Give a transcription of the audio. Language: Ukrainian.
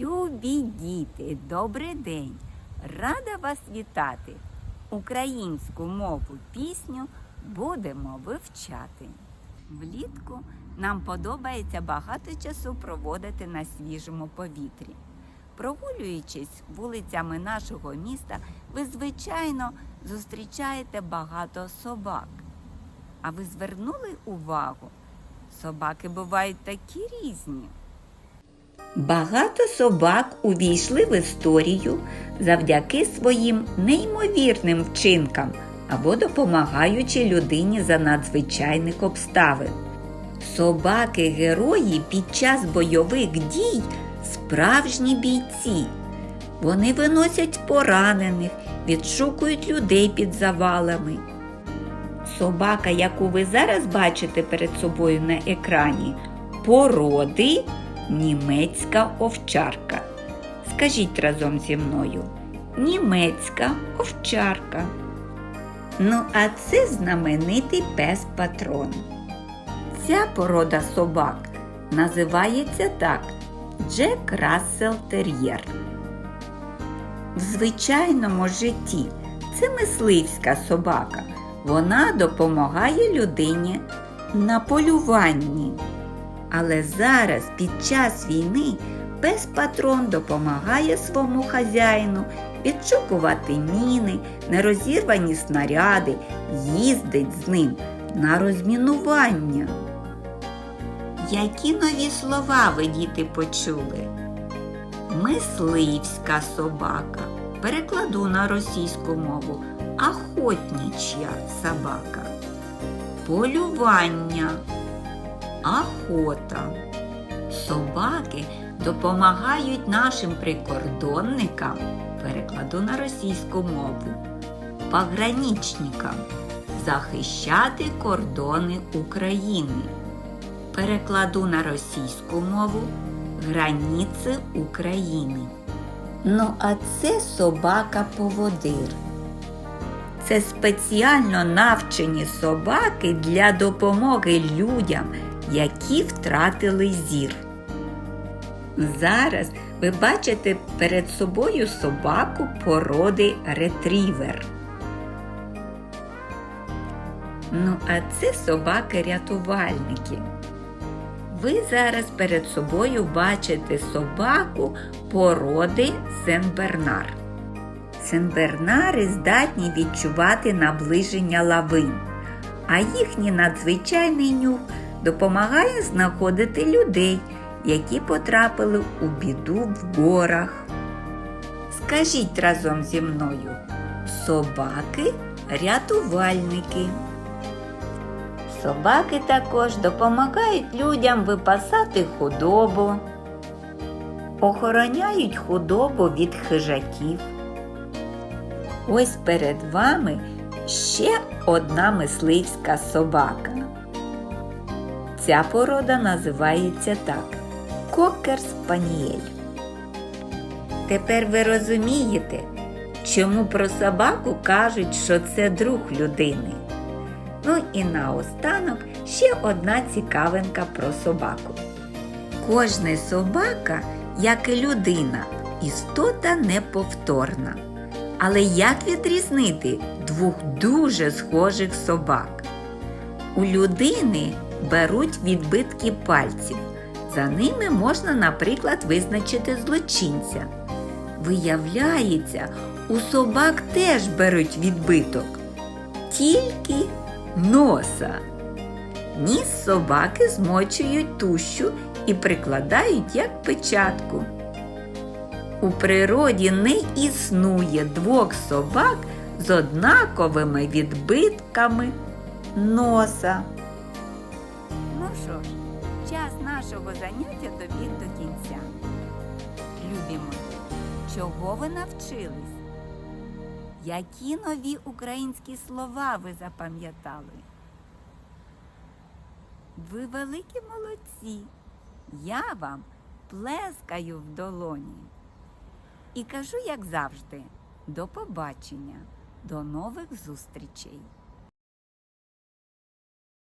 Любі діти, добрий день! Рада вас вітати! Українську мову пісню будемо вивчати. Влітку нам подобається багато часу проводити на свіжому повітрі. Прогулюючись вулицями нашого міста, ви, звичайно, зустрічаєте багато собак. А ви звернули увагу? Собаки бувають такі різні. Багато собак увійшли в історію завдяки своїм неймовірним вчинкам або допомагаючи людині за надзвичайних обставин. Собаки-герої під час бойових дій справжні бійці. Вони виносять поранених, відшукують людей під завалами. Собака, яку ви зараз бачите перед собою на екрані, породи німецька овчарка. Скажіть разом зі мною. Німецька овчарка. Ну, а це знаменитий пес патрон. Ця порода собак називається так Джек Рассел Тер'єр. В звичайному житті це мисливська собака. Вона допомагає людині на полюванні. Але зараз, під час війни, пес патрон допомагає своєму хазяїну відшукувати міни, нерозірвані снаряди, їздить з ним на розмінування. Які нові слова ви діти почули? Мисливська собака. Перекладу на російську мову. Охотничья собака. Полювання. Охота. Собаки допомагають нашим прикордонникам. Перекладу на російську мову. Пограничникам захищати кордони України. Перекладу на російську мову границі України. Ну, а це собака-поводир. Це спеціально навчені собаки для допомоги людям, які втратили зір. Зараз ви бачите перед собою собаку породи ретрівер. Ну, а це собаки-рятувальники. Ви зараз перед собою бачите собаку породи Сен-Бернар. Сенбернари здатні відчувати наближення лавин, а їхній надзвичайний нюх допомагає знаходити людей, які потрапили у біду в горах. Скажіть разом зі мною собаки рятувальники. Собаки також допомагають людям випасати худобу, охороняють худобу від хижаків. Ось перед вами ще одна мисливська собака. Ця порода називається так кокер спаніель. Тепер ви розумієте, чому про собаку кажуть, що це друг людини. Ну і наостанок ще одна цікавинка про собаку. Кожна собака, як і людина, істота неповторна. Але як відрізнити двох дуже схожих собак? У людини беруть відбитки пальців. За ними можна, наприклад, визначити злочинця. Виявляється, у собак теж беруть відбиток. Тільки носа. Ніс собаки змочують тущу і прикладають як печатку. У природі не існує двох собак з однаковими відбитками носа. Що ж, час нашого заняття добіг до кінця. Любі мої, чого ви навчились? Які нові українські слова ви запам'ятали? Ви великі молодці. Я вам плескаю в долоні. І кажу, як завжди, до побачення, до нових зустрічей.